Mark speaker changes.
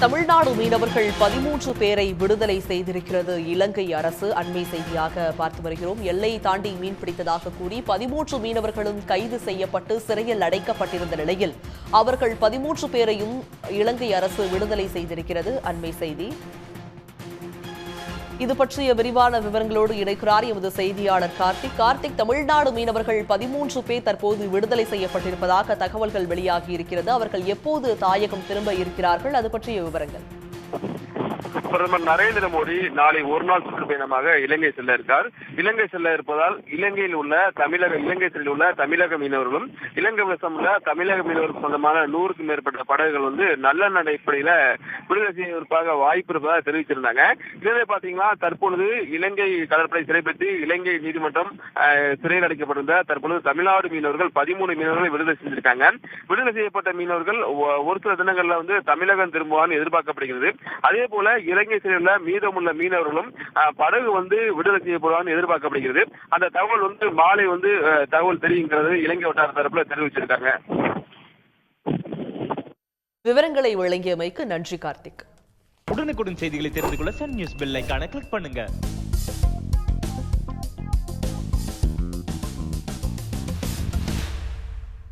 Speaker 1: தமிழ்நாடு மீனவர்கள் பதிமூன்று பேரை விடுதலை செய்திருக்கிறது. இலங்கை அரசு அண்மை செய்தியாக பார்த்து வருகிறோம். எல்லை தாண்டி மீன் பிடித்ததாக கூறி பதிமூன்று மீனவர்களும் கைது செய்யப்பட்டு சிறையில் அடைக்கப்பட்டிருந்த நிலையில் அவர்கள் பதிமூன்று பேரையும் இலங்கை அரசு விடுதலை செய்திருக்கிறது. அண்மை செய்தி. இது பற்றிய விரிவான விவரங்களோடு இணைக்கிறார் எமது செய்தியாளர் கார்த்திக். கார்த்திக் தமிழ்நாடு மீனவர்கள் பதிமூன்று பேர் தற்போது விடுதலை செய்யப்பட்டிருப்பதாக தகவல்கள் வெளியாகி இருக்கிறது. அவர்கள் எப்போது தாயகம் திரும்ப இருக்கிறார்கள்? அது பற்றிய விவரங்கள்.
Speaker 2: பிரதமர் நரேந்திர மோடி நாளை ஒரு நாள் சுற்றுப்பயணமாக இலங்கை செல்ல இருக்கார். இலங்கை செல்ல இருப்பதால் இலங்கையில் உள்ள தமிழக இலங்கை செல்லில் உள்ள தமிழக மீனவர்களும் இலங்கை வசம் உள்ள தமிழக மீனவர்களுக்கு சொந்தமான நூறுக்கும் மேற்பட்ட படகுகள் வந்து நல்ல நடைப்படையில விடுதலை செய்வதற்காக வாய்ப்பு இருப்பதாக தெரிவிச்சிருந்தாங்க. இதனை பாத்தீங்கன்னா தற்பொழுது இலங்கை கடற்படை சிறைப்பற்றி இலங்கை நீதிமன்றம் சிறையில் அடைக்கப்பட்டிருந்த தற்பொழுது தமிழ்நாடு மீனவர்கள் பதிமூணு மீனவர்களை விடுதலை செஞ்சிருக்காங்க. விடுதலை செய்யப்பட்ட மீனவர்கள் ஒ- ஒரு சில தினங்கள்ல வந்து தமிழகம் திரும்புவான்னு எதிர்பார்க்கப்படுகிறது. அதே போல இலங்கை சிறையில் உள்ள மீதமுள்ள மீனவர்களும் படகு வந்து விடுதலை செய்யப்படுவான்னு எதிர்பார்க்கப்படுகிறது. அந்த தகவல் வந்து மாலை வந்து தகவல் தெரியுங்கிறது இலங்கை வட்டார தரப்புல தெரிவிச்சிருக்காங்க.
Speaker 1: விவரங்களை வழங்கியமைக்கு நன்றி கார்த்திக்.
Speaker 3: உடனுக்குடன் செய்திகளை தெரிந்து கொள்ள சன் நியூஸ் பெல் ஐகானை கிளிக் பண்ணுங்க.